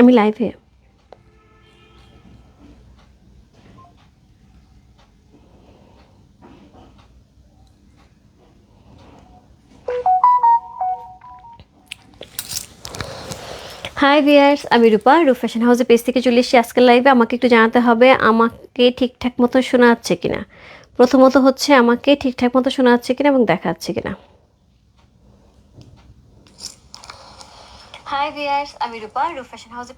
আমি লাইভে high viewers আমি রূপা রূপ ফ্যাশন হাউসের পেজ থেকে চলে এসেছি আজকের লাইভে আমাকে একটু জানাতে হবে, আমাকে ঠিকঠাক মতো শোনা যাচ্ছে কিনা? প্রথমত হচ্ছে, আমাকে ঠিকঠাক মতো শোনা যাচ্ছে কিনা এবং দেখা যাচ্ছে কিনা? হাই ভিয়ার্স আমি রূপা রূপ ফ্যাশন হাউসের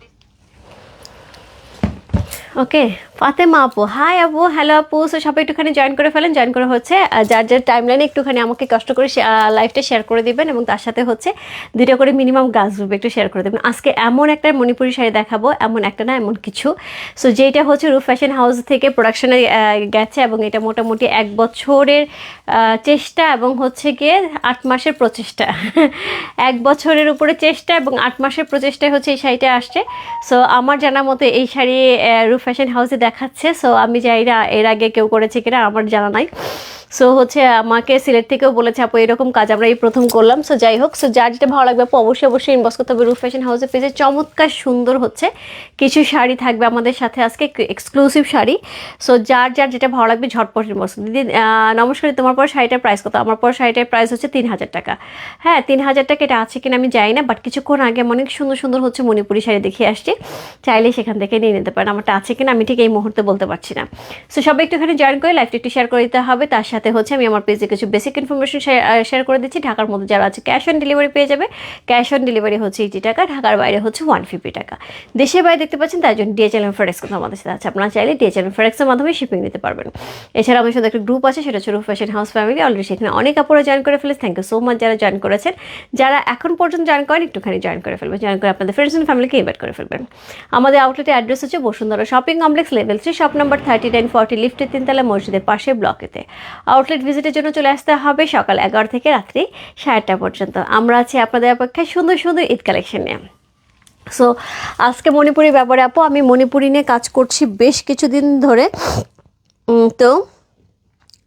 ওকে, ফাতেমা আপু। হাই আপু হ্যালো আপু। সো সবাই একটুখানি জয়েন করে ফেলেন জয়েন করে হচ্ছে যার যার টাইম লাইনে একটুখানি আমাকে কষ্ট করে লাইফটা শেয়ার করে দিবেন এবং তার সাথে হচ্ছে দুটো করে মিনিমাম গাছ রূপে একটু শেয়ার করে দেবেন। আজকে এমন একটা মণিপুরি শাড়ি দেখাবো, এমন একটা না, এমন কিছু। সো যেটা হচ্ছে রূপ ফ্যাশন হাউস থেকে প্রোডাকশনে গেছে এবং এটা মোটামুটি এক বছরের চেষ্টা এবং হচ্ছে গিয়ে আট মাসের প্রচেষ্টা। এক বছরের উপরে চেষ্টা এবং আট মাসের প্রচেষ্টায় হচ্ছে এই শাড়িটা আসছে। সো আমার জানা মতো এই শাড়ি রূপ ফ্যাশন হাউসে দেখাচ্ছে সো আমি যাই এর আগে কেউ করেছে কিনা আমার জানা নাই। সো হচ্ছে, আমাকে সিলেট থেকেও বলেছে, আপু, এরকম কাজ আমরা এই প্রথম করলাম। সো যাই হোক সো যার যেটা ভালো লাগবে, আপু, অবশ্যই অবশ্যই ইনবক্স করতে হবে। রুফ ফ্যাশন হাউসের পেজে চমৎকার সুন্দর হচ্ছে, কিছু শাড়ি থাকবে আমাদের সাথে আজকে এক্সক্লুসিভ শাড়ি। সো যার যার যেটা ভালো লাগবে, ঝটপট ইনবক্স দিদি নমস্কার, তোমার পর শাড়িটার প্রাইস কত? আমার পর শাড়িটার প্রাইস হচ্ছে তিন হাজার টাকা। হ্যাঁ তিন হাজার টাকা এটা আছে কিনা আমি জানি না বাট কিছুক্ষণ আগে অনেক সুন্দর সুন্দর হচ্ছে মণিপুরি শাড়ি দেখিয়ে আসছি। চাইলে সেখান থেকে নিয়ে নিতে পারেন। আমারটা আছে কিনা, আমি ঠিক এই মুহূর্তে বলতে পারছি না। সো সবাই একটুখানি জয়েন করে লাইফটা একটু শেয়ার করে দিতে হবে। তার সাথে হচ্ছে আমি আমার পেজে কিছু বেসিক ইনফরমেশন শেয়ার করে দিচ্ছি। ঢাকার মধ্যে যারা আছে ক্যাশ অন ডেলিভারি পেয়ে যাবে। ক্যাশ অন ডেলিভারি হচ্ছে এইটি টাকা, ঢাকার বাইরে হচ্ছে ওয়ান ফিফটি টাকা। দেশের বাইরে দেখতে পাচ্ছেন, তার জন্য ডিএচএল ফেডেক্স কিন্তু আমাদের সাথে আছে। আপনারা চাইলে ডিএচএল ফেডেক্সের মাধ্যমে শিপিং নিতে পারবেন। এছাড়া আমার সাথে একটা গ্রুপ আছে, সেটা হচ্ছে ফ্যাশন হাউস ফ্যামিলি অলরেডি সেখানে অনেক আপুরা জয়েন করে ফেলেছে। থ্যাংক ইউ সো মাচ যারা জয়েন করেছেন। যারা এখন পর্যন্ত জয়েন করেন, একটুখানি জয়েন করে ফেলবেন। জয়েন করে আপনাদের ফ্রেন্ডস অ্যান্ড ফ্যামিলিকে ইনভাইট করে ফেলবেন। আমাদের আউটলেটের অ্যাড্রেস হচ্ছে Bashundhara shopping complex level three shop number thirty nine forty লিফটের তিনতলা মসজিদের পাশে ব্লকেতে আউটলেট ভিজিটের জন্য চলে আসতে হবে সকাল এগারো থেকে রাত্রি সাড়েটা পর্যন্ত। আমরা আছি আপনাদের অপেক্ষায় সুন্দর সুন্দর ঈদ কালেকশন নিয়ে সো আজকে মণিপুরি ব্যাপারে আপু, আমি মণিপুরি নিয়ে কাজ করছি বেশ কিছুদিন ধরে। তো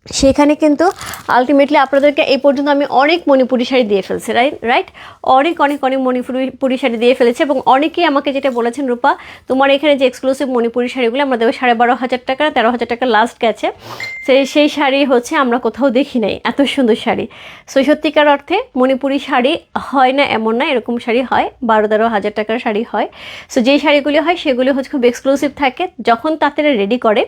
সেখানে কিন্তু আলটিমেটলি আপনাদেরকে এই পর্যন্ত আমি অনেক মণিপুরি শাড়ি দিয়ে ফেলছি রাইট রাইট অনেক অনেক অনেক মণিপুরি পুরি শাড়ি দিয়ে ফেলেছে এবং অনেকেই আমাকে যেটা বলেছেন, রূপা, তোমার এখানে যে এক্সক্লুসিভ মণিপুরি শাড়িগুলো, আমরা দেবো সাড়ে বারো হাজার টাকা, তেরো হাজার টাকা লাস্ট গেছে সেই সেই শাড়ি হচ্ছে আমরা কোথাও দেখি নাই, এত সুন্দর শাড়ি। সো সত্যিকার অর্থে মণিপুরি শাড়ি হয় না এমন না, এরকম শাড়ি হয়, বারো, তেরো হাজার টাকার শাড়ি হয়। সো যেই শাড়িগুলি হয়, সেগুলি হচ্ছে খুব এক্সক্লুসিভ থাকে। যখন তাদের রেডি করে,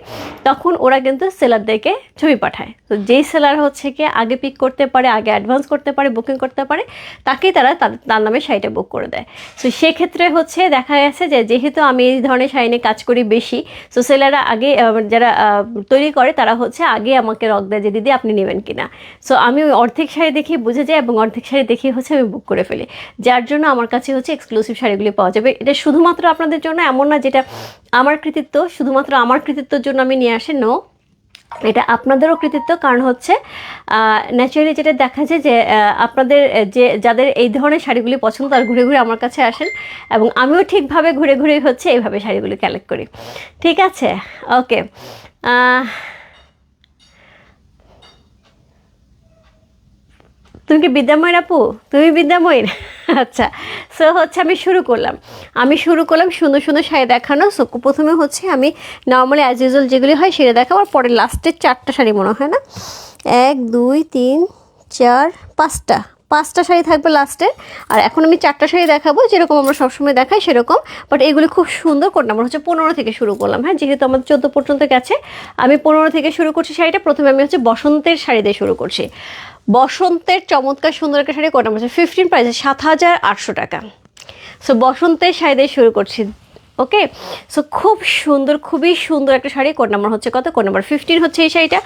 তখন ওরা কিন্তু সেলারদেরকে ছবি পাঠায়। তো যেই সেলার হচ্ছে কি, আগে পিক করতে পারে, আগে অ্যাডভান্স করতে পারে বুকিং করতে পারে, তাকেই তারা তার- নামে শাড়িটা বুক করে দেয়। সো সেক্ষেত্রে হচ্ছে দেখা গেছে যে, যেহেতু আমি এই ধরনের শাড়ি নিয়ে কাজ করি বেশি সো সেলাররা আগে যারা তৈরি করে, তারা হচ্ছে আগে আমাকে রক দেয় যে, দিদি, আপনি নেবেন কিনা? সো আমি ওই অর্ধেক শাড়ি দেখে বুঝে যাই এবং অর্ধেক শাড়ি দেখে হচ্ছে আমি বুক করে ফেলি। যার জন্য আমার কাছে হচ্ছে এক্সক্লুসিভ শাড়িগুলি পাওয়া যাবে। এটা শুধুমাত্র আপনাদের জন্য এমন না, যেটা আমার কৃতিত্ব, শুধুমাত্র আমার কৃতিত্বের জন্য আমি নিয়ে আসি নো এটা আপনাদেরও কৃতিত্ব, কারণ হচ্ছে ন্যাচারালি যেটা দেখা যায় যে আপনাদের যে, যাদের এই ধরনের শাড়িগুলি পছন্দ, তারা ঘুরে ঘুরে আমার কাছে আসেন এবং আমিও ঠিকভাবে ঘুরে ঘুরে হচ্ছে এইভাবে শাড়িগুলি কালেক্ট করি। ঠিক আছে? ওকে তুমি কি বিদ্যাময়ের আপু? তুমি বিদ্যাময়ের? আচ্ছা সো হচ্ছে আমি শুরু করলাম। আমি শুরু করলাম সুন্দর সুন্দর শাড়ি দেখানো। সো প্রথমে হচ্ছে আমি নর্মালি অ্যাজ ইউজুয়াল যেগুলি হয় সেটা দেখাবো। আর পরে লাস্টের চারটা শাড়ি মনে হয়, না? এক, দুই, তিন, চার, পাঁচটা। পাঁচটা শাড়ি থাকবে লাস্টে আর এখন আমি চারটা শাড়ি দেখাবো। যেরকম আমরা সবসময় দেখাই সেরকম। বাট এগুলি খুব সুন্দর কোড নাম্বার হচ্ছে পনেরো থেকে শুরু করলাম। হ্যাঁ যেহেতু আমাদের চোদ্দ পর্যন্ত গেছে, আমি পনেরো থেকে শুরু করছি শাড়িটা। প্রথমে আমি হচ্ছে বসন্তের শাড়ি দিয়ে শুরু করছি। বসন্তের চমৎকার সুন্দর একটা শাড়ি কটা মাসে ফিফটিন প্রাইসে সাত হাজার আটশো টাকা। সো বসন্তের শাড়ি দিয়ে শুরু করছি। ওকে সো খুব সুন্দর, খুবই সুন্দর একটা শাড়ি। কোড নাম্বার হচ্ছে কত? কোড নাম্বার ফিফটিন হচ্ছে এই শাড়িটা।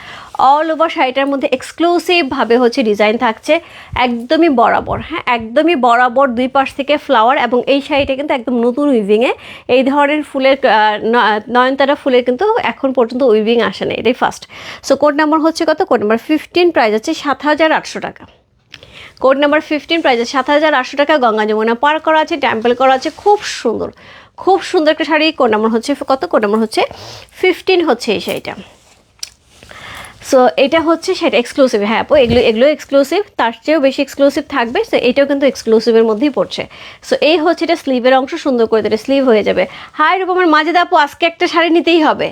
অল ওভার শাড়িটার মধ্যে এক্সক্লুসিভভাবে হচ্ছে ডিজাইন থাকছে। একদমই বরাবর হ্যাঁ? একদমই বরাবর দুই পাশ থেকে ফ্লাওয়ার এবং এই শাড়িটা কিন্তু একদম নতুন উইভিংয়ে এই ধরনের ফুলের নয়নতারা ফুলের কিন্তু এখন পর্যন্ত উইভিং আসে না, এটাই ফার্স্ট সো কোড নাম্বার হচ্ছে কত? কোড নাম্বার ফিফটিন প্রাইস হচ্ছে সাত হাজার আটশো টাকা। কোড নাম্বার ফিফটিন প্রাইসে সাত হাজার আটশো টাকা। গঙ্গা যমুনা পার করা আছে টেম্পল করা আছে, খুব সুন্দর। খুব সুন্দর একটা শাড়ি কোড নাম্বার হচ্ছে, কত কোড নাম্বার হচ্ছে? ফিফটিন হচ্ছে এই শাড়িটা। সো এটা হচ্ছে সেটা এক্সক্লুসিভ হ্যাঁ আপু, এগুলো এগুলো এক্সক্লুসিভ তার চেয়েও বেশি এক্সক্লুসিভ থাকবে সো এটাও কিন্তু এক্সক্লুসিভের মধ্যেই পড়ছে। সো এই হচ্ছে এটা স্লিভের অংশ, সুন্দর করে দেবে স্লিভ হয়ে যাবে। হাই রকমের মাঝে আপু, আজকে একটা শাড়ি নিতেই হবে।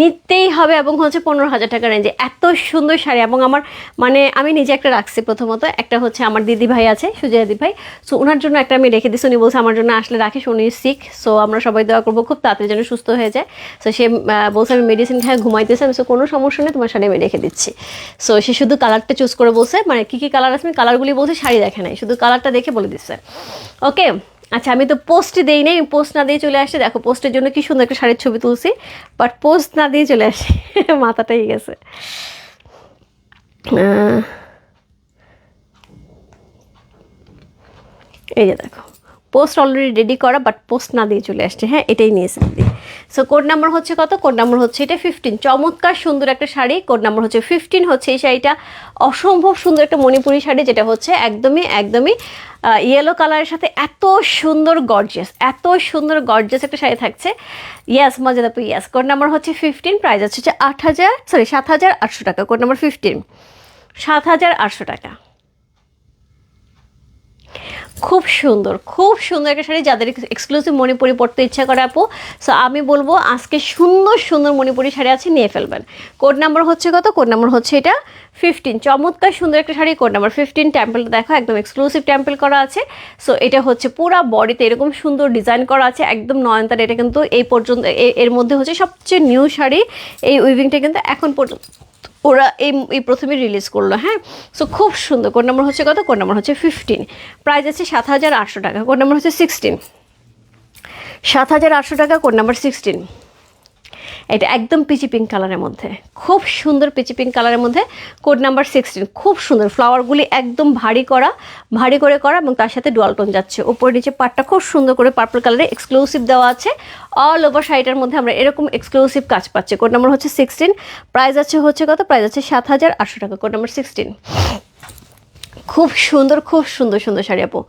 নিতেই হবে এবং হচ্ছে পনেরো হাজার টাকা রেঞ্জে এত সুন্দর শাড়ি এবং আমার মানে আমি নিজে একটা রাখছি প্রথমত। একটা হচ্ছে আমার দিদি ভাই আছে, সুজয় দিদি ভাই। সো ওনার জন্য একটা আমি রেখে দিচ্ছি উনি বলছে, আমার জন্য আসলে রাখিস, উনি শিখ সো আমরা সবাই দোয়া করব, খুব তাড়াতাড়ি যেন সুস্থ হয়ে যায়। সো সে বলছে, আমি মেডিসিন খাই, ঘুমাইতেছে। আমি সো কোনো সমস্যা নেই, তোমার শাড়ি আমি রেখে দিচ্ছি। সো সে শুধু কালারটা চুজ করে বলছে মানে কী কী কালার আছে, আমি কালারগুলি বলছে, শাড়ি দেখে নাই, শুধু কালারটা দেখে বলে দিচ্ছে। ওকে আচ্ছা আমি তো পোস্ট দেই নাই পোস্ট না দিয়ে চলে আসছে দেখো পোস্টের জন্য কি সুন্দর একটা শাড়ির ছবি তুলছি বাট পোস্ট না দিয়ে চলে আসি। মাথাটাই গেছে। এই যে দেখো পোস্ট অলরেডি রেডি করা বাট পোস্ট না দিয়ে চলে আসছে। হ্যাঁ এটাই নিয়েছে। সো কোড নাম্বার হচ্ছে কত? কোড নাম্বার হচ্ছে এটা ফিফটিন চমৎকার সুন্দর একটা শাড়ি। কোড নাম্বার হচ্ছে ফিফটিন হচ্ছে এই শাড়িটা অসম্ভব সুন্দর একটা মণিপুরি শাড়ি, যেটা হচ্ছে একদমই একদমই ইয়েলো কালারের সাথে এত সুন্দর গর্জিয়াস এত সুন্দর গর্জিয়াস একটা শাড়ি থাকছে। ইয়াস মজা আপু ইয়াস কোড নাম্বার হচ্ছে ফিফটিন প্রাইস হচ্ছে হচ্ছে আট হাজার সরি সাত হাজার আটশো টাকা। কোড নাম্বার ফিফটিন সাত হাজার আটশো টাকা। খুব সুন্দর খুব সুন্দর একটা শাড়ি যাদের এক্সক্লুসিভ মণিপুরি পড়তে ইচ্ছা করে আপু। সো আমি বলব আজকে সুন্দর সুন্দর মণিপুরি শাড়ি আছে, নিয়ে ফেলবেন। কোড নাম্বার হচ্ছে কত? কোড নাম্বার হচ্ছে এটা ফিফটিন চমৎকার সুন্দর একটা শাড়ি কোড নাম্বার ফিফটিন টেম্পলটা দেখো, একদম এক্সক্লুসিভ টেম্পল করা আছে। সো এটা হচ্ছে পুরা বডিতে এরকম সুন্দর ডিজাইন করা আছে, একদম নয়নতার। এটা কিন্তু এই পর্যন্ত এর মধ্যে হচ্ছে সবচেয়ে নিউ শাড়ি। এই উইভিংটা কিন্তু এখন পর্যন্ত ওরা এই এই প্রথমে রিলিজ করল হ্যাঁ? সো খুব সুন্দর। কোন নম্বর হচ্ছে কত? কোন নম্বর হচ্ছে ফিফটিন প্রাইস আছে সাত হাজার আটশো টাকা কোন নম্বর হচ্ছে সিক্সটিন সাত হাজার আটশো টাকা কোন নম্বর সিক্সটিন এটা একদম পিচি পিঙ্ক কালারের মধ্যে। খুব সুন্দর পিচি পিঙ্ক কালারের মধ্যে। কোড নাম্বার সিক্সটিন খুব সুন্দর। ফ্লাওয়ারগুলি একদম ভারী করা, ভারী করে করা এবং তার সাথে ডুয়াল টোন যাচ্ছে। উপরে নিচে পাটটা খুব সুন্দর করে পার্পল কালারে এক্সক্লুসিভ দেওয়া আছে। অল ওভার শাড়িটার মধ্যে আমরা এরকম এক্সক্লুসিভ কাজ পাচ্ছি। কোড নাম্বার হচ্ছে সিক্সটিন প্রাইস আছে হচ্ছে কত? প্রাইস আছে সাত হাজার আটশো টাকা। কোড নাম্বার সিক্সটিন খুব সুন্দর খুব সুন্দর সুন্দর শাড়ি আপু।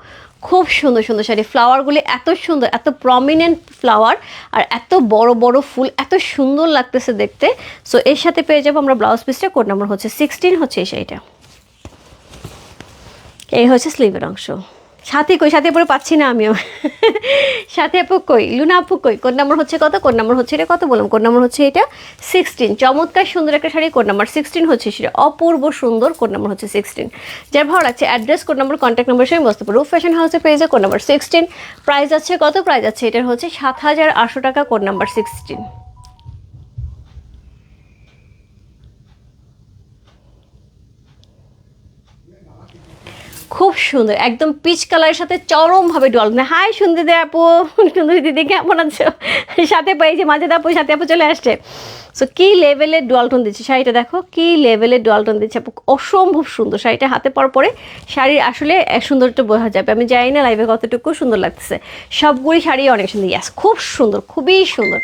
খুব সুন্দর সুন্দর শাড়ি। ফ্লাওয়ারগুলি এত সুন্দর, এত প্রমিনেন্ট ফ্লাওয়ার আর এত বড় বড় ফুল, এত সুন্দর লাগতেছে দেখতে। সো এর সাথে পেয়ে যাব আমরা ব্লাউজ পিসটা কোড নাম্বার হচ্ছে সিক্সটিন হচ্ছে এই শাড়িটা। এই হচ্ছে স্লিভের অংশ। সাথে কই? সাথে পরে পাচ্ছি না আমিও সাথে আপু কই? লুনা আপু কই? কোন নাম্বার হচ্ছে কত? কোন নাম্বার হচ্ছে এটা কত বললাম? কোন নাম্বার হচ্ছে এটা? সিক্সটিন চমৎকার সুন্দর একটা শাড়ি কোড নাম্বার সিক্সটিন হচ্ছে সেটা। অপূর্ব সুন্দর, কোন নাম্বার হচ্ছে সিক্সটিন যার ভালো লাগছে অ্যাড্রেস কোন নাম্বার কন্ট্যাক্ট নাম্বার সঙ্গে বসতে পারো ফ্যাশন হাউসের পেজে কোড নাম্বার সিক্সটিন প্রাইস আছে কত? প্রাইস আছে, এটার হচ্ছে সাত হাজার আটশো টাকা, কোন নাম্বার সিক্সটিন খুব সুন্দর, একদম পিচ কালারের সাথে চরমভাবে ডল না হাই সুন্দর আপু, সুন্দরী দিদি, কেমন আছো? সাথে পেয়েছি মাঝে আপু, সাথে আপু চলে আসছে। সো কী লেভেলের ডোয়ালটন দিচ্ছে? শাড়িটা দেখো, কী লেভেলের ডোয়ালটন দিচ্ছে? অসম্ভব সুন্দর। শাড়িটা হাতে পর পরে শাড়ির আসলে এক সৌন্দর্যটা বোঝা যাবে। আমি জানি না লাইভে কতটুকু সুন্দর লাগতেছে। সবগুলি শাড়ি অনেক সুন্দর। ইয়াস খুব সুন্দর, খুবই সুন্দর।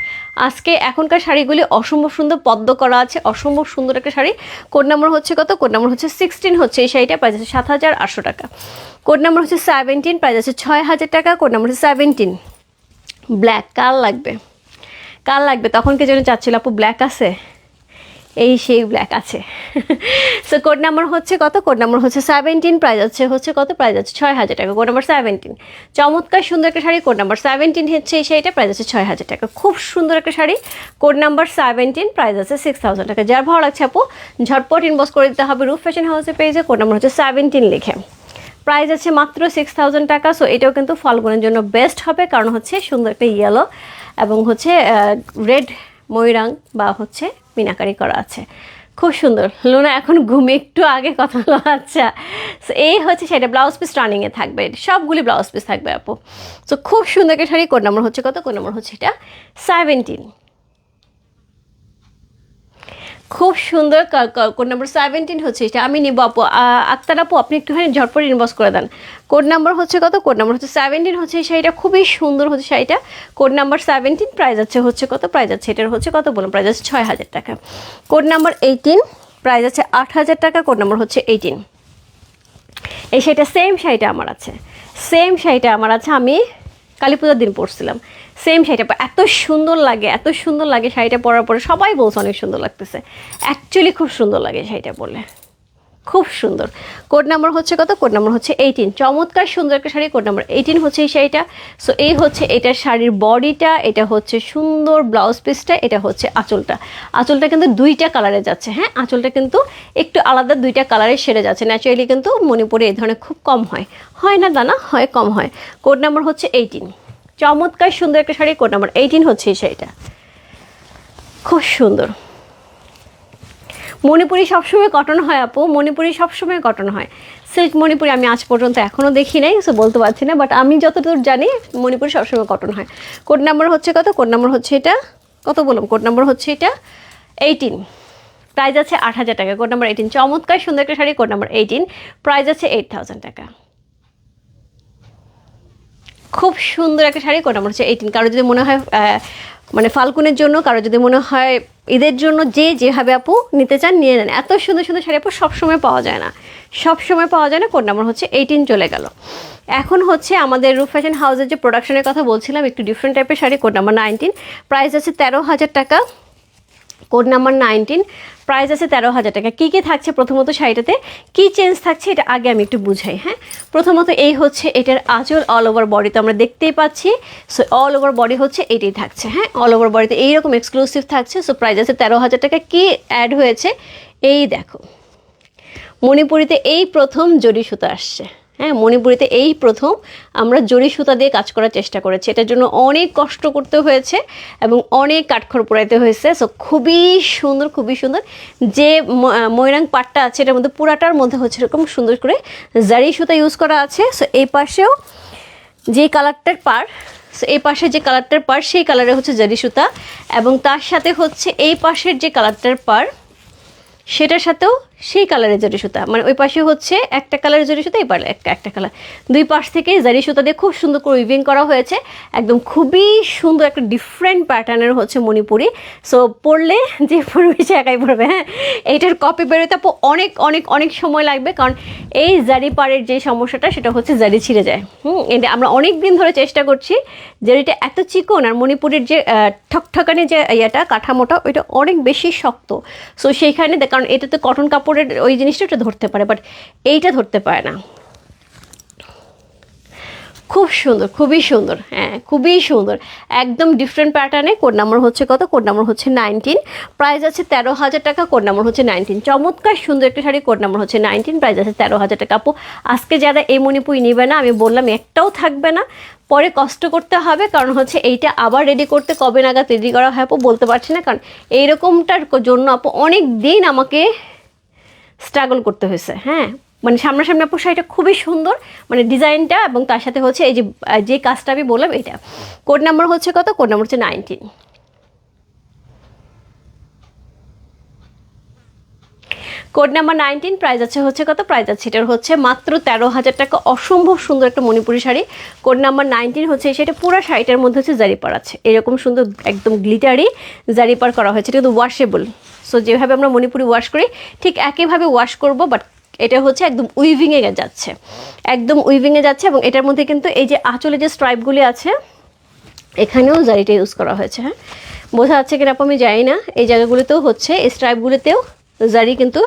আজকে এখনকার শাড়িগুলি অসম্ভব সুন্দর, পদ্ম করা আছে। অসম্ভব সুন্দর একটা শাড়ি। কোড নাম্বার হচ্ছে কত? কোড নাম্বার হচ্ছে সিক্সটিন হচ্ছে। এই শাড়িটা প্রাইস আছে সাত হাজার আটশো টাকা। কোড নাম্বার হচ্ছে সেভেন্টিন প্রাইস আছে ছয় হাজার টাকা। কোড নাম্বার হচ্ছে সেভেন্টিন ব্ল্যাক কাল লাগবে? কাল লাগবে? তখন কে যেন চাচ্ছিল, আপু ব্ল্যাক আছে? এই সেই ব্ল্যাক আছে। সো কোড নাম্বার হচ্ছে কত? কোড নাম্বার হচ্ছে সেভেন্টিন প্রাইস আছে হচ্ছে কত? প্রাইস আছে ছয় হাজার টাকা। কোড নাম্বার সেভেন্টিন চমৎকার সুন্দর একটা শাড়ি কোড নাম্বার সেভেন্টিন হচ্ছে এই শাড়িটা প্রাইস আছে ছয় হাজার টাকা। খুব সুন্দর একটা sari code number seventeen price আছে সিক্স থাউজেন্ড টাকা। যার ভালো লাগছে, আপু, ঝটপট ইনবক্স করে দিতে হবে রুফ ফ্যাশন হাউসের পেজে কোড নাম্বার হচ্ছে সেভেন্টিন লিখে। প্রাইস আছে মাত্র সিক্স থাউজেন্ড টাকা সো এটাও কিন্তু ফাল্গুনের জন্য বেস্ট হবে। কারণ হচ্ছে সুন্দর একটা ইয়েলো এবং হচ্ছে রেড ময়ূরাং বা হচ্ছে মিনাকারি করা আছে। খুব সুন্দর। লোনা এখন ঘুমে একটু আগে কথা হলো আচ্ছা। সো এই হচ্ছে সেটা ব্লাউজ পিস রানিংয়ে থাকবে। সবগুলি ব্লাউজ পিস থাকবে আপু। সো খুব সুন্দর একটা শাড়ি কোন নম্বর হচ্ছে কত? কোন নম্বর হচ্ছে এটা সেভেন্টিন খুব সুন্দর কোড নাম্বার সেভেন্টিন হচ্ছে এটা। আমি নিব, আপু। আক্তার আপু, আপনি একটুখানি ঝটপট ইনবক্স করে দেন। কোড নাম্বার হচ্ছে কত? কোড নাম্বার হচ্ছে সেভেন্টিন হচ্ছে এই শাড়িটা। খুবই সুন্দর হচ্ছে শাড়িটা। কোড নাম্বার সেভেন্টিন প্রাইস আছে হচ্ছে কত? প্রাইস আছে এটার হচ্ছে কত বলুন? প্রাইস আছে ছয় হাজার টাকা। কোড নাম্বার এইটিন প্রাইস আছে আট হাজার টাকা। কোড নাম্বার হচ্ছে এইটিন এই শাড়িটা সেম শাড়িটা আমার আছে। সেম শাড়িটা আমার আছে। আমি কালী পূজার দিন পরছিলাম। সেম শাড়িটা এত সুন্দর লাগে, এত সুন্দর লাগে শাড়িটা পরার পরে। সবাই বলছে অনেক সুন্দর লাগতেছে। অ্যাকচুয়ালি খুব সুন্দর লাগে শাড়িটা পরলে। খুব সুন্দর। কোড নাম্বার হচ্ছে কত? কোড নাম্বার হচ্ছে এইটিন চমৎকার সুন্দর একটা শাড়ি কোড নাম্বার এইটিন হচ্ছে এই শাড়িটা। সো এই হচ্ছে এটা শাড়ির বডিটা এটা হচ্ছে সুন্দর ব্লাউজ পিসটা এটা হচ্ছে আঁচলটা। আঁচলটা কিন্তু দুইটা কালারে যাচ্ছে হ্যাঁ? আঁচলটা কিন্তু একটু আলাদা দুইটা কালারে সেরে যাচ্ছে। ন্যাচারালি কিন্তু মণিপুরে এই ধরনের খুব কম হয়। হয় না দানা? হয়, কম হয়। কোড নাম্বার হচ্ছে এইটিন চমৎকার সুন্দর একটা শাড়ি, কোড নাম্বার এইটিন হচ্ছে এই শাড়িটা খুব সুন্দর। মণিপুরি সবসময় কটন হয়, আপু। মণিপুরি সবসময় কটন হয়। সিল্ক মণিপুরি আমি আজ পর্যন্ত এখনও দেখি নাই সো বলতে পারছি না বাট আমি যতদূর জানি, মণিপুরি সবসময় কটন হয়। কোড নাম্বার হচ্ছে কত? কোড নাম্বার হচ্ছে এটা? কত বললাম? কোড নাম্বার হচ্ছে এটা? এইটিন প্রাইস আছে আট হাজার টাকা, কোড নাম্বার এইটিন চমৎকার সুন্দর একটা sari, code number eighteen price আছে এইট থাউজেন্ড টাকা। খুব সুন্দর একটা শাড়ি কোটা মনে হচ্ছে এইটিন কারও যদি মনে হয় মানে ফাল্গুনের জন্য, কারও যদি মনে হয় ঈদের জন্য যে যেভাবে আপু নিতে চান, নিয়ে নেন। এত সুন্দর সুন্দর শাড়ি আপু সবসময় পাওয়া যায় না। সবসময় পাওয়া যায় না কোড নাম্বার হচ্ছে এইটিন চলে গেল। এখন হচ্ছে আমাদের রুফ ফ্যাশন হাউসের যে প্রোডাকশনের কথা বলছিলাম, একটু ডিফারেন্ট টাইপের sari code number nineteen price আছে তেরো হাজার টাকা। কোড নাম্বার নাইনটিন প্রাইস আছে তেরো হাজার টাকা। কী কী থাকছে প্রথমত শাড়িটাতে? কী চেঞ্জ থাকছে এটা আগে আমি একটু বুঝাই হ্যাঁ? প্রথমত এই হচ্ছে এটার আঁচল অল ওভার বডি তো আমরা দেখতেই পাচ্ছি। সো অল ওভার বডি হচ্ছে এটাই থাকছে হ্যাঁ? অল ওভার বডিতে এইরকম এক্সক্লুসিভ থাকছে। সো প্রাইস আছে তেরো হাজার টাকা। কী অ্যাড হয়েছে? এই দেখো। মণিপুরিতে এই প্রথম জরি সুতা আসছে। হ্যাঁ মণিপুরিতে এই প্রথম আমরা জরি সুতা দিয়ে কাজ করার চেষ্টা করেছি। এটার জন্য অনেক কষ্ট করতে হয়েছে এবং অনেক কাঠখড় পোড়াইতে হয়েছে। সো খুবই সুন্দর খুবই সুন্দর। যে ময়রাং পাটটা আছে, এটার মধ্যে পুরাটার মধ্যে হচ্ছে এরকম সুন্দর করে জারি সুতা ইউজ করা আছে। সো এই পাশেও যে কালারটার পার সো এই পাশে যে কালারটার পার সেই কালারে হচ্ছে জারি সুতা এবং তার সাথে হচ্ছে এই পাশের যে কালারটার পার সেটার সাথেও সেই কালারের জরি সুতা। মানে ওই পাশে হচ্ছে একটা কালারের জরি সুতা, এই পারে একটা একটা কালার। দুই পাশ থেকে জারি সুতা দিয়ে খুব সুন্দর করে উইভিং করা হয়েছে। একদম খুবই সুন্দর একটা ডিফারেন্ট প্যাটার্নের হচ্ছে মণিপুরি। সো পড়লে যে পড়বে সে একাই পড়বে হ্যাঁ? এইটার কপি বেরোতে আপু অনেক অনেক অনেক সময় লাগবে। কারণ এই জারি পাড়ের যে সমস্যাটা, সেটা হচ্ছে জারি ছিঁড়ে যায়। হুম? এটা আমরা অনেক দিন ধরে চেষ্টা করছি। জারিটা এত চিকন আর মণিপুরের যে ঠকঠকানি যে ইয়েটা, কাঠামোটা, ওইটা অনেক বেশি শক্ত। সো সেইখানে কারণ এটাতে কটন কাপড়ের ওই জিনিসটা ওটা ধরতে পারে বাট এইটা ধরতে পারে না। খুব সুন্দর, খুবই সুন্দর হ্যাঁ খুবই সুন্দর। একদম ডিফারেন্ট প্যাটার্নে কোড নাম্বার হচ্ছে কত? কোড নাম্বার হচ্ছে নাইনটিন প্রাইস আছে তেরো হাজার টাকা কোড নাম্বার হচ্ছে নাইনটিন চমৎকার সুন্দর একটা শাড়ি কোড নাম্বার হচ্ছে নাইনটিন প্রাইস আছে তেরো হাজার টাকা। আপু, আজকে যারা এই মণিপুরি নেবে না, আমি বললাম একটাও থাকবে না। পরে কষ্ট করতে হবে, কারণ হচ্ছে এইটা আবার রেডি করতে কবে নাগাদ রেডি করা হয়, আপু, বলতে পারছি না। কারণ এইরকমটার জন্য আপু, অনেক দিন আমাকে স্ট্রাগল করতে হয়েছে হ্যাঁ? মানে সামনাসামনি আপু শাড়িটা খুবই সুন্দর মানে ডিজাইনটা এবং তার সাথে হচ্ছে এই যে যে কাজটা আমি বললাম এটা। কোড নাম্বার হচ্ছে কত? কোড নাম্বার হচ্ছে nineteen. Code number nineteen, price আছে হচ্ছে কত? প্রাইস আছে এটার হচ্ছে মাত্র তেরো হাজার টাকা। অসম্ভব সুন্দর একটা Manipuri sari. Code number nineteen হচ্ছে সেটা পুরো শাড়িটার মধ্যে হচ্ছে জারিপার আছে। এরকম সুন্দর একদম গ্লিটারি জারিপার করা হয়েছে। এটা কিন্তু ওয়াশেবল সো যেভাবে আমরা মণিপুরি ওয়াশ করি, ঠিক একইভাবে ওয়াশ করব বাট এটা হচ্ছে একদম উইভিংয়ে যাচ্ছে। একদম উইভিংয়ে যাচ্ছে এবং এটার মধ্যে কিন্তু এই যে আঁচলে যে স্ট্রাইপগুলি আছে, এখানেও জারিটা ইউজ করা হয়েছে হ্যাঁ? বোঝা যাচ্ছে কিনা আমি জানি না। এই জায়গাগুলোতেও হচ্ছে, এই স্ট্রাইপগুলিতেও জারি কিন্তু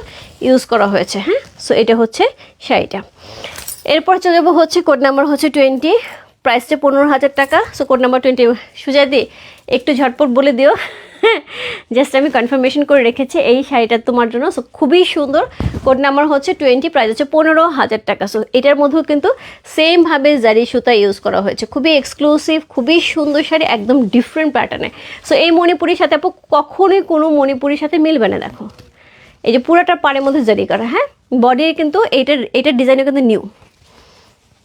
ইউজ করা হয়েছে হ্যাঁ? সো এটা হচ্ছে শাড়িটা। এরপর চলে যাব হচ্ছে কোড নাম্বার হচ্ছে টোয়েন্টি প্রাইসটা পনেরো হাজার টাকা। সো কোড নাম্বার টোয়েন্টি সুজাদি, একটু ঝটপট বলে দিও। জাস্ট আমি কনফার্মেশন করে রেখেছি, এই শাড়িটা তোমার জন্য। সো খুবই সুন্দর। কোড নাম্বার হচ্ছে টোয়েন্টি প্রাইস হচ্ছে পনেরো হাজার টাকা। সো এটার মধ্যেও কিন্তু সেমভাবে জারি সুতা ইউজ করা হয়েছে। খুবই এক্সক্লুসিভ খুবই সুন্দর শাড়ি, একদম ডিফারেন্ট প্যাটার্নে সো এই মণিপুরির সাথে আপু কখনোই কোনো মণিপুরির সাথে মিলবে না, দেখো। এই যে পুরোটা পাড়ের মধ্যে জারি করা হ্যাঁ? বডির কিন্তু এইটার এটার ডিজাইনও কিন্তু নিউ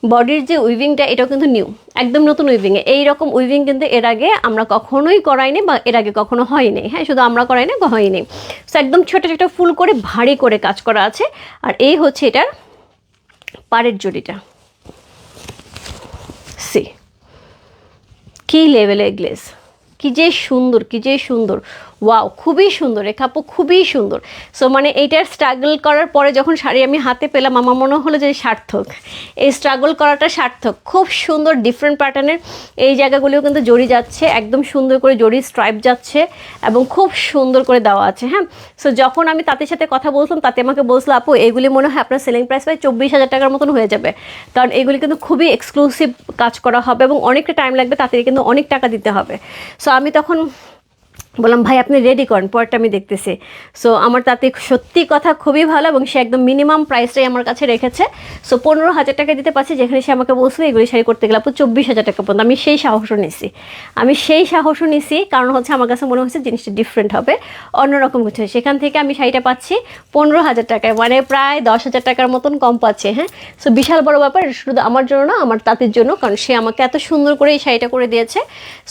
বডির যে উইভিংটা এটাও কিন্তু নিউ একদম নতুন উইভিংয়ে এই রকম উইভিং কিন্তু এর আগে আমরা কখনোই করাইনি বা এর আগে কখনো হয়নি। হ্যাঁ শুধু আমরা করাইনি হয়নি। সো একদম ছোটো ছোটো ফুল করে ভারী করে কাজ করা আছে। আর এই হচ্ছে এটার পাড়ের জড়িটা। সি কি লেভেলের গ্লেস কি যে সুন্দর, কি যে সুন্দর। ওয়াও খুবই সুন্দর রেখা আপু খুবই সুন্দর। সো মানে এইটার স্ট্রাগল করার পরে যখন শাড়ি আমি হাতে পেলাম, আমার মনে হলো যে সার্থক। এই স্ট্রাগল করাটা সার্থক। খুব সুন্দর ডিফারেন্ট প্যাটার্নের এই জায়গাগুলিও কিন্তু জড়ি যাচ্ছে, একদম সুন্দর করে জড়ি স্ট্রাইপ যাচ্ছে এবং খুব সুন্দর করে দেওয়া আছে হ্যাঁ? সো যখন আমি তাদের সাথে কথা বলতাম, তাতে আমাকে বলছিল, আপু এগুলি মনে হয় আপনার সেলিং প্রাইস প্রায় চব্বিশ হাজার টাকার মতন হয়ে যাবে। কারণ এগুলি কিন্তু খুবই এক্সক্লুসিভ কাজ করা হবে এবং অনেকটা টাইম লাগবে তাতে কিন্তু অনেক টাকা দিতে হবে। সো আমি তখন বললাম, ভাই, আপনি রেডি করেন, পরটা আমি দেখতেছি। সো আমার তাতে সত্যি কথা খুবই ভালো এবং সে একদম মিনিমাম প্রাইসটাই আমার কাছে রেখেছে। সো পনেরো হাজার টাকা দিতে পারছি, যেখানে সে আমাকে বলছিল, এগুলি শাড়ি করতে গেলে আপু চব্বিশ হাজার টাকা পর্যন্ত। আমি সেই সাহসও নিছি। আমি সেই সাহসও নিছি, কারণ হচ্ছে আমার কাছে মনে হচ্ছে জিনিসটা ডিফারেন্ট হবে, অন্যরকম কিছু। সেখান থেকে আমি শাড়িটা পাচ্ছি পনেরো হাজার টাকায় মানে প্রায় দশ হাজার টাকার মতন কম পাচ্ছে হ্যাঁ? সো বিশাল বড় ব্যাপার শুধু আমার জন্য না, আমার তাঁতের জন্য, কারণ সে আমাকে এত সুন্দর করে এই শাড়িটা করে দিয়েছে।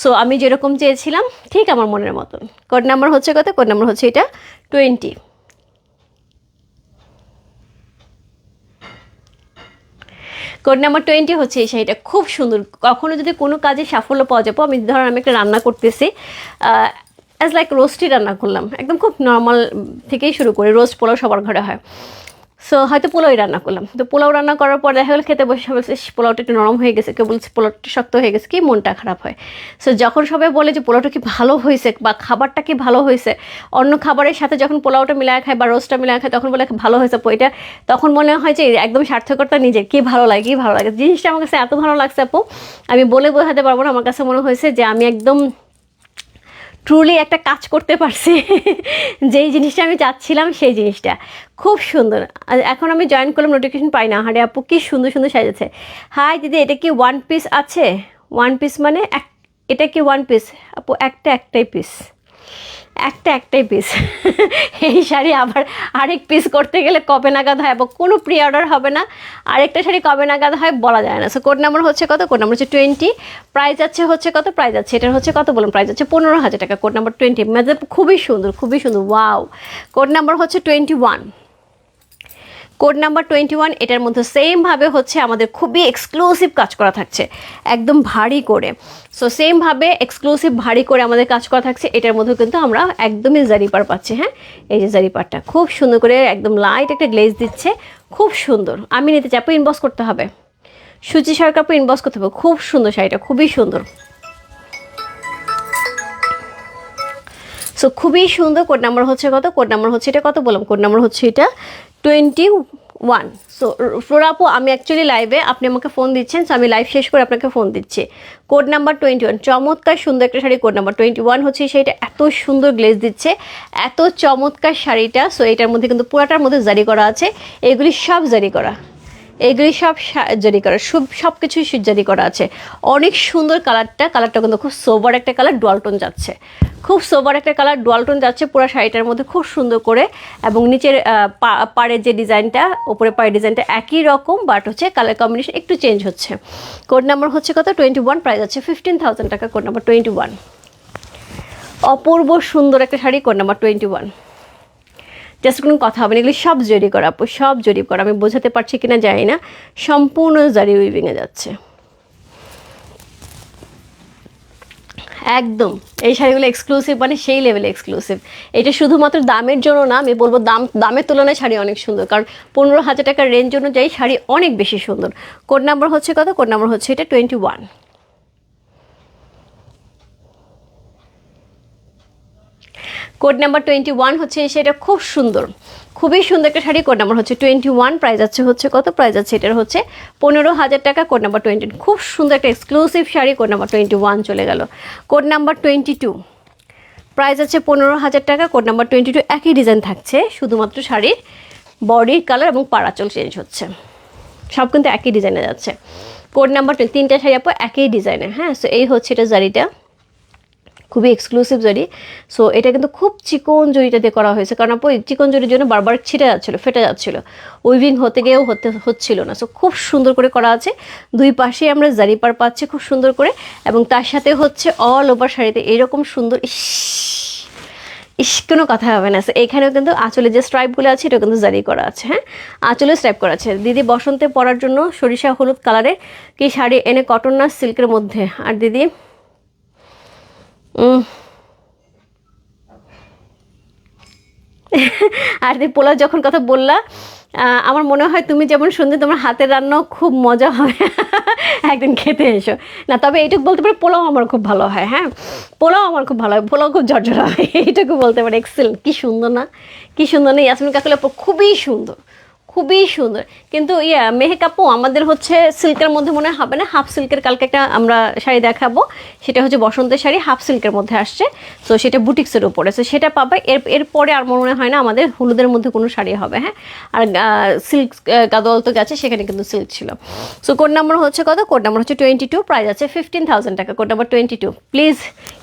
সো আমি যেরকম চেয়েছিলাম, ঠিক আমার মনের মতন কোড নাম্বার হচ্ছে কত? কোড নাম্বার হচ্ছে এটা টোয়েন্টি। কোড নাম্বার টোয়েন্টি হচ্ছে এই শাড়িটা। খুব সুন্দর। কখনো যদি কোনো কাজে সাফল্য পাওয়া যাব আমি ধরেন আমি একটা রান্না করতেছি অ্যাজ লাইক রোস্টই রান্না করলাম। একদম খুব নর্মাল থেকেই শুরু করি রোস্ট পোলাও সবার ঘরে হয়। সো হয়তো পোলাওই রান্না করলাম। তো পোলাও রান্না করার পর দেখা গেলো খেতে বসে বলছে, পোলাওটা একটু নরম হয়ে গেছে। কেউ বলছে পোলাওটা শক্ত হয়ে গেছে। কি মনটা খারাপ হয়। সো যখন সবাই বলে যে পোলাওটা কি ভালো হয়েছে বা খাবারটা কি ভালো হয়েছে অন্য খাবারের সাথে যখন পোলাওটা মিলায় খায় বা রোস্টটা মিলায় খায় তখন বলে ভালো হয়েছে এটা তখন মনে হয় যে একদম সার্থকতা নিজের। কি ভালো লাগে কি ভালো লাগে? জিনিসটা আমার কাছে এত ভালো লাগছে আপু আমি বলে বোঝাতে পারব না। আমার কাছে মনে হয়েছে যে আমি একদম ট্রুলি একটা কাজ করতে পারছি। যেই জিনিসটা আমি চাচ্ছিলাম, সেই জিনিসটা। খুব সুন্দর। এখন আমি জয়েন করলাম নোটিফিকেশন পাই না। হারে আপু, কি সুন্দর সুন্দর সাজাচ্ছে। হাই দিদি, এটা কি ওয়ান পিস আছে? ওয়ান পিস মানে এক, এটা কি ওয়ান পিস আপু, একটা, একটাই পিস একটা একটাই পিস এই শাড়ি আবার আরেক পিস করতে গেলে কবে নাগাদ হয়? এবং কোনো প্রি অর্ডার হবে না। আরেকটা শাড়ি কবে নাগাদ হয় বলা যায় না। সো কোড নাম্বার হচ্ছে কত? কোড নাম্বার হচ্ছে টোয়েন্টি প্রাইস আছে হচ্ছে কত? প্রাইস আছে এটার হচ্ছে কত বলুন? প্রাইস আছে পনেরো হাজার টাকা। কোড নাম্বার টোয়েন্টি মেজাব খুবই সুন্দর খুবই সুন্দর। ওয়াও কোড নাম্বার হচ্ছে twenty one code number twenty one এটার মধ্যে সেমভাবে হচ্ছে আমাদের খুবই এক্সক্লুসিভ কাজ করা থাকছে। একদম ভারী করে। সো সেমভাবে এক্সক্লুসিভ ভারী করে আমাদের কাজ করা থাকছে, এটার মধ্যে কিন্তু আমরা একদমই জারিপার পাচ্ছি হ্যাঁ? এই যে জারিপারটা খুব সুন্দর করে একদম লাইট একটা গ্লেজ দিচ্ছে, খুব সুন্দর। আমি নিতে চাই আপু ইনবক্স করতে হবে। সুচি সরকার আপু ইনবক্স করতে হবে, খুব সুন্দর শাড়িটা, খুবই সুন্দর। সো খুবই সুন্দর, কোড নাম্বার হচ্ছে কত? কোড নাম্বার হচ্ছে এটা কত বললাম? কোড নাম্বার হচ্ছে এটা টোয়েন্টি ওয়ান সো ফ্লোরাপু আমি অ্যাকচুয়ালি লাইভে আপনি আমাকে ফোন দিচ্ছেন সো আমি লাইভ শেষ করে আপনাকে ফোন দিচ্ছি। কোড নাম্বার টোয়েন্টি ওয়ান চমৎকার সুন্দর একটা sari code number twenty one হচ্ছে সেইটা এত সুন্দর গ্লেজ দিচ্ছে, এত চমৎকার শাড়িটা সো এটার মধ্যে কিন্তু পুরাটার মধ্যে জারি করা আছে, এগুলি সব জারি করা। এগুলি সব সা- জারি করা সব সব কিছুই সু- জারি করা আছে। অনেক সুন্দর কালারটা কালারটা কিন্তু খুব সোবার একটা কালার ডোয়ালটন যাচ্ছে। খুব সোবার একটা কালার ডোয়ালটন যাচ্ছে পুরো শাড়িটার মধ্যে খুব সুন্দর করে এবং নিচের পাড়ের যে ডিজাইনটা উপরে পাড়ের ডিজাইনটা একই রকম বাট হচ্ছে কালার কম্বিনেশন একটু চেঞ্জ হচ্ছে। কোড নাম্বার হচ্ছে কত? টোয়েন্টি ওয়ান প্রাইস আছে ফিফটিন থাউজেন্ড টাকা কোড নাম্বার টোয়েন্টি ওয়ান অপূর্ব সুন্দর একটা sari code number twenty one just কোনো কথা হবে না, এগুলি সব জরি করা, আপু, সব জরি করা। আমি বোঝাতে পারছি কিনা জানি না, সম্পূর্ণ জারি উইভিংয়ে যাচ্ছে। একদম, এই শাড়িগুলো এক্সক্লুসিভ মানে সেই লেভেলে এক্সক্লুসিভ এটা শুধুমাত্র দামের জন্য না, আমি বলব দাম, দামের তুলনায় শাড়ি অনেক সুন্দর, কারণ পনেরো হাজার টাকার রেঞ্জ অনুযায়ী শাড়ি অনেক বেশি সুন্দর। কোড নাম্বার হচ্ছে কত? কোড নাম্বার হচ্ছে এটা twenty one code number twenty one হচ্ছে, সেটা খুব সুন্দর। খুবই সুন্দর একটা শাড়ি, কোড নাম্বার হচ্ছে টোয়েন্টি ওয়ান প্রাইস আছে হচ্ছে কত? প্রাইস আছে এটার হচ্ছে পনেরো হাজার টাকা, কোড নাম্বার টোয়েন্টি খুব সুন্দর একটা exclusive sari, code number twenty one চলে গেল। Code number twenty two price আছে পনেরো হাজার টাকা, কোড নাম্বার টোয়েন্টি টু একই ডিজাইন থাকছে, শুধুমাত্র শাড়ির বডির কালার এবং পাড়াচল চেঞ্জ হচ্ছে। সব কিন্তু একই ডিজাইনে যাচ্ছে। কোড নাম্বার তিনটা শাড়ি আপু একই ডিজাইনে হ্যাঁ? সো এই হচ্ছে এটা জারিটা। খুবই এক্সক্লুসিভ জরি। সো এটা কিন্তু খুব চিকন জরিটা দিয়ে করা হয়েছে। কারণ আপু চিকন জরির জন্য বারবার ছিটে যাচ্ছিল, ফেটে যাচ্ছিল। উইভিং হতে গিয়েও হতে, হচ্ছিল না। সো খুব সুন্দর করে করা আছে। দুই পাশে আমরা জারি পার পাচ্ছি খুব সুন্দর করে। এবং তার সাথে হচ্ছে অল ওভার শাড়িতে এরকম সুন্দর, ইস ইস, কোনো কথা হবে না। এখানেও কিন্তু আঁচলে যে স্ট্রাইপগুলো আছে এটা কিন্তু জারি করা আছে হ্যাঁ? আঁচলে স্ট্রাইপ করা আছে। দিদি বসন্তে পরার জন্য সরিষা হলুদ কালারের কি শাড়ি এনে কটন না সিল্কের মধ্যে? আর দিদি? আর এই পোলাও যখন কথা বললা আমার মনে হয় তুমি যেমন সুন্দর তোমার হাতের রান্নাও খুব মজা হয় একদিন খেতে এসো। না, তবে এইটুকু বলতে পারি, পোলাও আমার খুব ভালো হয় হ্যাঁ? পোলাও আমার খুব ভালো হয়, পোলাও খুব ঝরঝরা হয়, এইটুকু বলতে পারি। এক্সেলেন্ট কি সুন্দর না? কি সুন্দর না? ইয়াসমিন কাকুলা খুবই সুন্দর। খুবই সুন্দর। কিন্তু ইয়া, মেহেক আপু, আমাদের হচ্ছে সিল্কের মধ্যে মনে হবে না? হাফ সিল্কের কালকে একটা আমরা শাড়ি দেখাবো। সেটা হচ্ছে বসন্তের শাড়ি, হাফ সিল্কের মধ্যে আসছে। তো সেটা বুটিক্সের উপরে। তো সেটা পাবে। এর এরপরে আর মনে হয় না আমাদের হলুদের মধ্যে কোনো শাড়ি হবে হ্যাঁ? আর সিল্ক গাদোয়াল তো গেছে, সেখানে কিন্তু সিল্ক ছিল। সো কোড নাম্বার হচ্ছে কত? কোড নাম্বার হচ্ছে টোয়েন্টি টু প্রাইস আছে ফিফটিন থাউজেন্ড টাকা। Code number twenty two please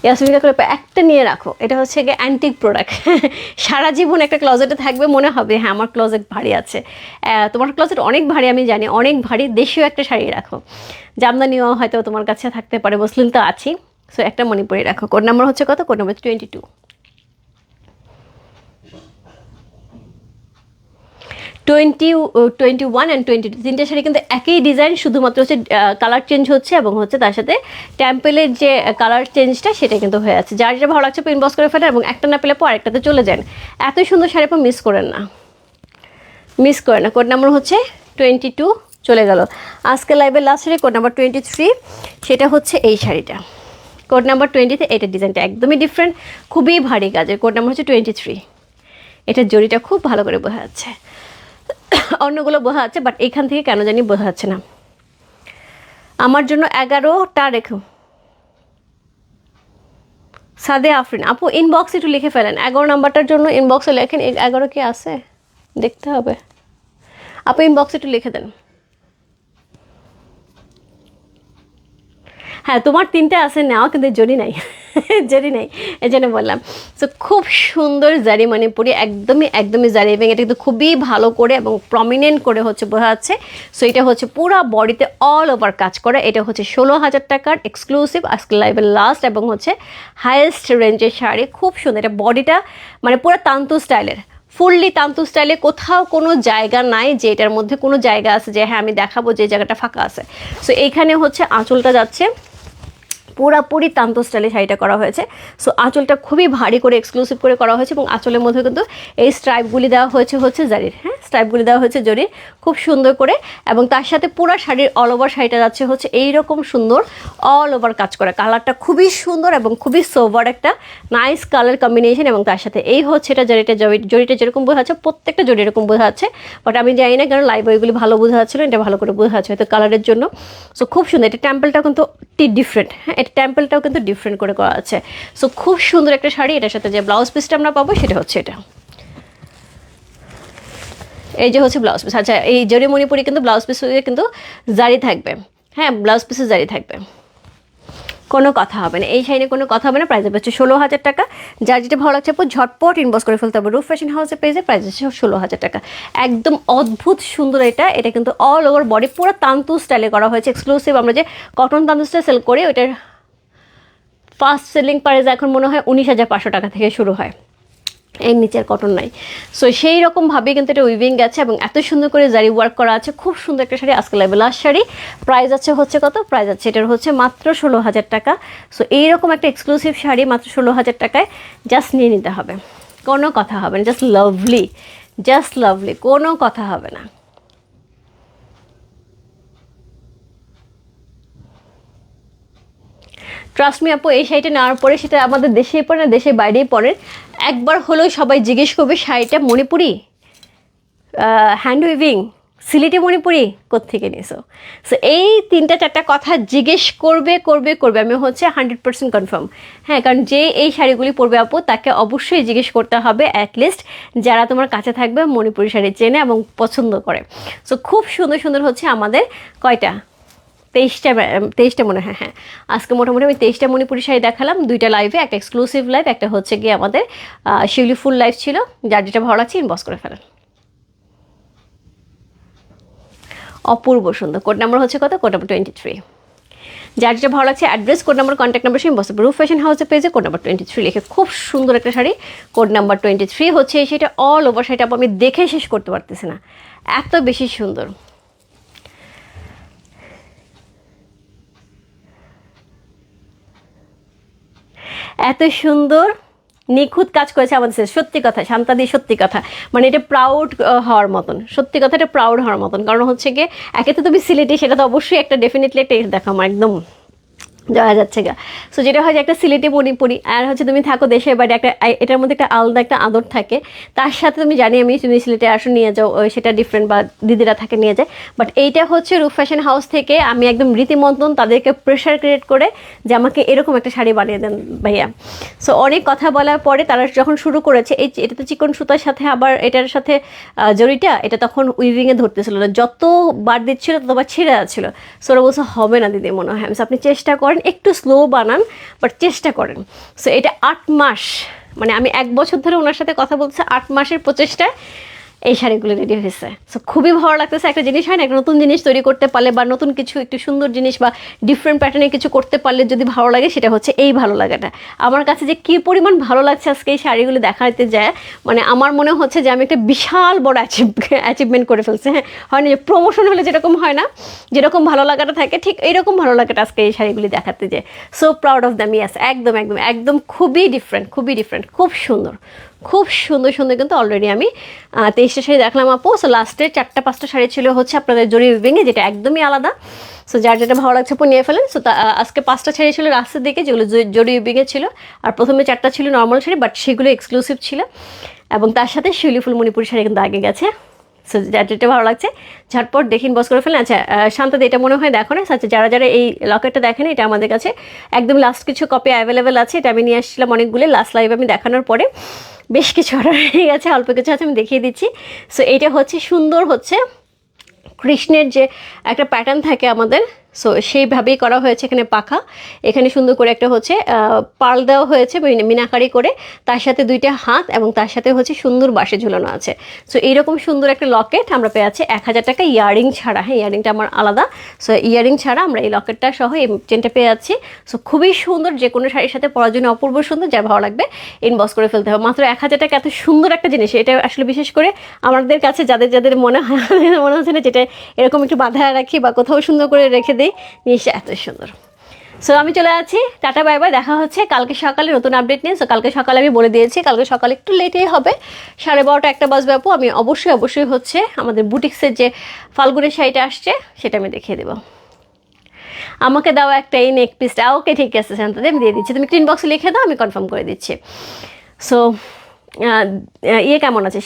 ইয়াসমিকা করে একটা নিয়ে রাখো। এটা হচ্ছে গিয়ে অ্যান্টিক প্রোডাক্ট সারা জীবন একটা ক্লজেটে থাকবে, মনে হবে হ্যাঁ আমার ক্লজেট ভারী আছে। তোমার ক্লজেট অনেক ভারী, আমি জানি, অনেক ভারী, দেশীয় একটা শাড়ি রাখো। জামদানিও হয়তো তোমার কাছে থাকতে পারে, মুসলিম তো আছি সো একটা মণিপুরি রাখো। কোড নাম্বার হচ্ছে কত? Code number twenty two twenty twenty one and twenty two তিনটে শাড়ি কিন্তু একই ডিজাইন শুধুমাত্র হচ্ছে কালার চেঞ্জ হচ্ছে এবং হচ্ছে তার সাথে ট্যাম্পেলের যে কালার চেঞ্জটা সেটা কিন্তু হয়ে আছে। যার যেটা ভালো লাগছে ইনবক্স করে ফেলেন এবং একটা না পেলে পর আরেকটাতে চলে যান। এত সুন্দর শাড়ি পর মিস করেন না। মিস করে না। কোড নাম্বার হচ্ছে টোয়েন্টি টু, চলে গেল। আজকে লাইভের last sari code number twenty three, সেটা হচ্ছে এই শাড়িটা কোড নাম্বার টোয়েন্টিতে এটা ডিজাইনটা একদমই ডিফারেন্ট খুবই ভারী কাজের। কোড নাম্বার হচ্ছে টোয়েন্টি থ্রি। এটার জড়িটা খুব ভালো করে বোঝা যাচ্ছে। অন্যগুলো বোঝা যাচ্ছে বাট এখান থেকে কেন জানি বোঝা যাচ্ছে না। আমার জন্য এগারোটা রেখো। সাদে আফরিন, আপু ইনবক্স একটু লিখে ফেলেন। এগারো নাম্বারটার জন্য ইনবক্সে লেখেন। এগারো কি আছে? দেখতে হবে। আপু ইনবক্সে একটু লিখে দেন। হ্যাঁ তোমার তিনটে আছে নেওয়া কিন্তু জরি নাই। জরি নাই এই জন্য বললাম। সো খুব সুন্দর জারি মণিপুরি, একদমই একদমই জারি। এবং এটা কিন্তু খুবই ভালো করে এবং প্রমিনেন্ট করে হচ্ছে বোঝা যাচ্ছে। সো এটা হচ্ছে পুরো বডিতে অল ওভার কাজ করে। এটা হচ্ছে ষোলো হাজার টাকার এক্সক্লুসিভ আজকে লাইভের লাস্ট এবং হচ্ছে হাইয়েস্ট রেঞ্জের শাড়ি। খুব সুন্দর, এটা বডিটা মানে পুরো তান্তু স্টাইলের ফুললি তান্তু স্টাইলে কোথাও কোনো জায়গা নাই যে এটার মধ্যে কোনো জায়গা আছে যে হ্যাঁ আমি দেখাবো যে জায়গাটা ফাঁকা আছে। সো এইখানে হচ্ছে আঁচলটা যাচ্ছে। পুরাপুরি তান্ত স্টাইলে শাড়িটা করা হয়েছে। সো আঁচলটা খুবই ভারী করে এক্সক্লুসিভ করে করা হয়েছে এবং আঁচলের মধ্যে কিন্তু এই স্ট্রাইপগুলি দেওয়া হয়েছে হচ্ছে জারির হ্যাঁ? স্ট্রাইপগুলি দেওয়া হয়েছে জরির, খুব সুন্দর করে এবং তার সাথে পুরো শাড়ির অল ওভার শাড়িটা যাচ্ছে হচ্ছে এই রকম সুন্দর অল ওভার কাজ করা। কালারটা খুবই সুন্দর এবং খুবই সোভার একটা নাইস কালার কম্বিনেশন এবং তার সাথে এই হচ্ছে এটা জরিটা জরি- জরিটা যেরকম বোঝা যাচ্ছে প্রত্যেকটা জরি এরকম বোঝা যাচ্ছে বাট আমি জানি না কারণ লাইভ ওইগুলি ভালো বোঝা যাচ্ছিল এটা ভালো করে বোঝা যাচ্ছে হয়তো কালারের জন্য। সো খুব সুন্দর, এটা টেম্পলটা কিন্তু টি ডিফারেন্ট হ্যাঁ টেম্পলটাও কিন্তু ডিফারেন্ট করে করা আছে। সো খুব সুন্দর একটা শাড়ি, এটার সাথে যে ব্লাউজ পিসটা আমরা পাবো, সেটা হচ্ছে এটা। এই যে হচ্ছে ব্লাউজ পিস আচ্ছা এই জরি মণিপুরি কিন্তু ব্লাউজ পিস কিন্তু জারি থাকবে। হ্যাঁ ব্লাউজ পিসে জারি থাকবে। কোনো কথা হবে না। এই শাড়ি কোনো কথা হবে না। প্রাইস হচ্ছে ষোলো হাজার টাকা। যার যেটা ভালো লাগছে ঝটপট ইনবক্স করে ফেলতে হবে। রুফ ফ্যাশন হাউসের পেজে প্রাইস হচ্ছে ষোলো হাজার টাকা। একদম অদ্ভুত সুন্দর এটা। এটা কিন্তু অল ওভার বডি পুরো তান্তু স্টাইলে করা হয়েছে। এক্সক্লুসিভ আমরা যে কটন তান্তু স্টাইল সেল করি, ওইটার ফার্স্ট সেলিং প্রাইস এখন মনে হয় উনিশ হাজার পাঁচশো টাকা থেকে শুরু হয়। এর নিচের কটন নাই। সো সেই রকমভাবে কিন্তু এটা উইভিং গেছে এবং এত সুন্দর করে জারি ওয়ার্ক করা আছে। খুব সুন্দর একটা শাড়ি, আজকে লাস্ট শাড়ি। প্রাইস আছে হচ্ছে কত? প্রাইস আছে এটার হচ্ছে মাত্র ষোলো হাজার টাকা। সো এইরকম একটা এক্সক্লুসিভ শাড়ি মাত্র ষোলো হাজার টাকায় জাস্ট নিয়ে নিতে হবে। কোনো কথা হবে না। জাস্ট লাভলি জাস্ট লাভলি কোনো কথা হবে না। ট্রাস্ট মি আপু, এই শাড়িটা নেওয়ার পরে সেটা আমাদের দেশেই পড়ে না, দেশের বাইরেই পড়ে। একবার হলেও সবাই জিজ্ঞেস করবে, শাড়িটা Manipuri? Hand weaving Sylheti Manipuri? কোত্থেকে নিয়েছো? সো এই তিনটা, চারটা কথা জিজ্ঞেস করবে করবে করবে। আমি হচ্ছে হান্ড্রেড পার্সেন্ট কনফার্ম হ্যাঁ কারণ যে এই শাড়িগুলি পরবে আপু, তাকে অবশ্যই জিজ্ঞেস করতে হবে অ্যাটলিস্ট যারা তোমার কাছে থাকবে মণিপুরি শাড়ি চেনে এবং পছন্দ করে। সো খুব সুন্দর সুন্দর হচ্ছে আমাদের কয়টা? তেইশটা তেইশটা মনে হয় হ্যাঁ। আজকে মোটামুটি আমি তেইশটা মণিপুরি শাড়ি দেখালাম, দুইটা লাইভে একটা এক্সক্লুসিভ লাইভ একটা হচ্ছে গিয়ে আমাদের শিউলি ফুল লাইভ ছিল, যার যেটা ভালো লাগছে ইনবক্স করে ফেলেন। অপূর্ব সুন্দর। কোড নাম্বার হচ্ছে কত? কোড নাম্বার টোয়েন্টি থ্রি যার যেটা ভালো লাগছে address code number contact number সেই বসে রুফ ফ্যাশন হাউসের পেজে কোড নাম্বার টোয়েন্টি থ্রি লিখে খুব সুন্দর একটা sari. Code number twenty three হচ্ছে সেটা অল ওভার শাড়িটা আমি দেখে শেষ করতে পারতেছি না। এত বেশি সুন্দর। এত সুন্দর, নিখুঁত কাজ করেছে আমাদের সত্যি কথা শান্তাদি সত্যি কথা। মানে এটা প্রাউড হওয়ার মতন। সত্যি কথা, এটা প্রাউড হওয়ার মতন। কারণ হচ্ছে গিয়ে, একে তো তুমি সিলেটি সেটা তো অবশ্যই একটা ডেফিনেটলি একটা দেখো আমার একদম যাওয়া যাচ্ছে গা। সো যেটা হয় যে একটা সিলেটি মণিপুরি আর হচ্ছে তুমি থাকো দেশের বাইরে একটা এটার মধ্যে একটা আলাদা একটা আদর থাকে। তার সাথে তুমি জানি আমি তুমি সিলেটে আসো, নিয়ে যাও সেটা ডিফারেন্ট বা দিদিরা থাকে, নিয়ে যায়। বাট এইটা হচ্ছে রূপ ফ্যাশন হাউস থেকে আমি একদম রীতিমন্তন তাদেরকে প্রেশার ক্রিয়েট করে যে আমাকে এরকম একটা শাড়ি বানিয়ে দেন ভাইয়া। সো অনেক কথা বলার পরে তারা যখন শুরু করেছে, এই এটা তো চিকন সুতার সাথে আবার এটার সাথে জরিটা এটা তখন উইভিংয়ে ধরতেছিল না। যত বার দিচ্ছিল, ততবার ছিঁড়ে যাচ্ছিল। সো ওরা বলছে, হবে না দিদি মনে হয়। আপনি চেষ্টা করেন একটু স্লো বানান বাট চেষ্টা করেন। সো এটা আট মাস মানে আমি এক বছর ধরে ওনার সাথে কথা বলছি, আট মাসের প্রচেষ্টায় এই শাড়িগুলো রেডি হয়েছে। সো খুবই ভালো লাগতেছে একটা জিনিস, হয় না? একটা নতুন জিনিস তৈরি করতে পারলে বা নতুন কিছু, একটু সুন্দর জিনিস বা ডিফারেন্ট প্যাটার্নের কিছু করতে পারলে যদি ভালো লাগে, সেটা হচ্ছে এই ভালো লাগাটা। আমার কাছে যে কী পরিমাণ ভালো লাগছে আজকে এই শাড়িগুলো দেখাতে যায় মানে আমার মনে হচ্ছে যে আমি একটা বিশাল বড় অ্যাচিভ অ্যাচিভমেন্ট করে ফেলছি হ্যাঁ? হয় না যে প্রমোশন হলে যেরকম হয় না, যেরকম ভালো লাগাটা থাকে, ঠিক এইরকম ভালো লাগাটা আজকে এই শাড়িগুলি দেখাতে যায়। So proud of them yes একদম একদম একদম খুবই ডিফারেন্ট খুবই ডিফারেন্ট খুব সুন্দর। খুব সুন্দর সুন্দর কিন্তু অলরেডি আমি তেইশটা শাড়ি দেখলাম আপু। সো লাস্টে চারটা, পাঁচটা শাড়ি ছিল হচ্ছে আপনাদের জরি উইভিংয়ে যেটা একদমই আলাদা। সো যার যেটা ভালো লাগছে আপু নিয়ে ফেলেন। সো আজকে পাঁচটা শাড়ি ছিল রাস্তার দিকে, যেগুলো জরি উইভিংয়ে ছিল। আর প্রথমে চারটা ছিল নর্মাল শাড়ি বাট সেগুলো এক্সক্লুসিভ ছিল। এবং তার সাথে শিউলি ফুল মণিপুরি শাড়ি কিন্তু আগে গেছে। সো যার যেটা ভালো লাগছে, ঝটপট দেখিন বস করে ফেলেন। আচ্ছা শান্তাদি এটা মনে হয় দেখো না? আচ্ছা যারা যারা এই লকেটটা দেখেন, এটা আমাদের কাছে একদম লাস্ট কিছু কপি অ্যাভেলেবেল আছে। এটা আমি নিয়ে আসছিলাম অনেকগুলো। লাস্ট লাইভ আমি দেখানোর পরে। বেশ কিছু অর্ডার হয়ে গেছে, অল্প কিছু আছে, আমি দেখিয়ে দিচ্ছি। সো এইটা হচ্ছে সুন্দর হচ্ছে কৃষ্ণের যে একটা প্যাটার্ন থাকে আমাদের সো সেইভাবেই করা হয়েছে এখানে পাখা। এখানে সুন্দর করে একটা হচ্ছে পাল দেওয়া হয়েছে মিনাকারি করে। তার সাথে দুইটা হাত এবং তার সাথে হচ্ছে সুন্দর বাসে ঝুলানো আছে। সো এইরকম সুন্দর একটা লকেট আমরা পেয়ে আছি। এক হাজার টাকা ইয়ারিং ছাড়া হ্যাঁ ইয়ারিংটা আমার আলাদা। সো ইয়ারিং ছাড়া আমরা এই লকেটটা সহ এই চেনটা পেয়ে যাচ্ছি সো খুবই সুন্দর, যে কোনো শাড়ির সাথে পরার জন্য অপূর্ব সুন্দর, যা ভালো লাগবে ইনবক্স করে ফেলতে হবে। মাত্র এক হাজার টাকা এত সুন্দর একটা জিনিস, এটা আসলে বিশেষ করে আমাদের কাছে যাদের যাদের মনে হয়, মনে হচ্ছে না যেটা এরকম একটু বাঁধা রাখি বা কোথাও সুন্দর করে রেখে দিই জিনিসটা এত সুন্দর। সো আমি চলে যাচ্ছি টাটা বাই বাই দেখা হচ্ছে কালকে সকালে নতুন আপডেট নিয়ে। সো কালকে সকালে আমি বলে দিয়েছি, কালকে সকালে একটু লেটেই হবে। সাড়ে বারোটা একটা বাজবে, আপু। আমি অবশ্যই অবশ্যই হচ্ছে আমাদের বুটিক্সের যে ফাল্গুনের শাড়িটা আসছে, সেটা আমি দেখিয়ে দেবো। আমাকে দাও একটা এই নেক পিসটা ওকে ঠিক আছে আমি দিয়ে দিচ্ছি। তুমি ক্লিন বক্সে লিখে দাও, আমি কনফার্ম করে দিচ্ছি। সো ইয়ে কেমন আছে?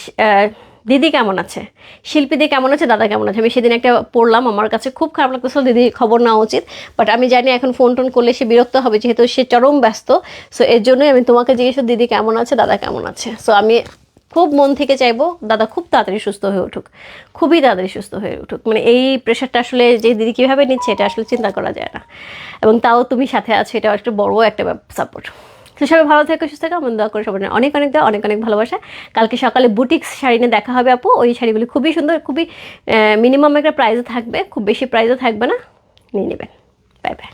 দিদি কেমন আছে? শিল্পীদি কেমন আছে? দাদা কেমন আছে? আমি সেদিন একটা পড়লাম, আমার কাছে খুব খারাপ লাগতেছিল, দিদি, খবর নেওয়া উচিত। বাট আমি জানি এখন ফোন টোন করলে সে বিরক্ত হবে, যেহেতু সে চরম ব্যস্ত। সো এর জন্যই আমি তোমাকে জিজ্ঞেস দিদি কেমন আছে? দাদা কেমন আছে? সো আমি খুব মন থেকে চাইব, দাদা খুব তাড়াতাড়ি সুস্থ হয়ে উঠুক। খুবই তাড়াতাড়ি সুস্থ হয়ে উঠুক। মানে এই প্রেশারটা আসলে যে দিদি কীভাবে নিচ্ছে, এটা আসলে চিন্তা করা যায় না। এবং তাও তুমি সাথে আছো এটা একটা বড় একটা সাপোর্ট তো সবাই ভালো থেকে, সুস্থ থাকো, আমার দোয়া করে সবাই অনেক অনেক দেওয়া অনেক অনেক ভালোবাসা। কালকে সকালে বুটিক্স শাড়ি নিয়ে দেখা হবে আপু। ওই শাড়িগুলি খুবই সুন্দর, খুবই মিনিমাম একটা প্রাইজে থাকবে, খুব বেশি প্রাইসও থাকবে না। নিয়ে নেবেন। Bye bye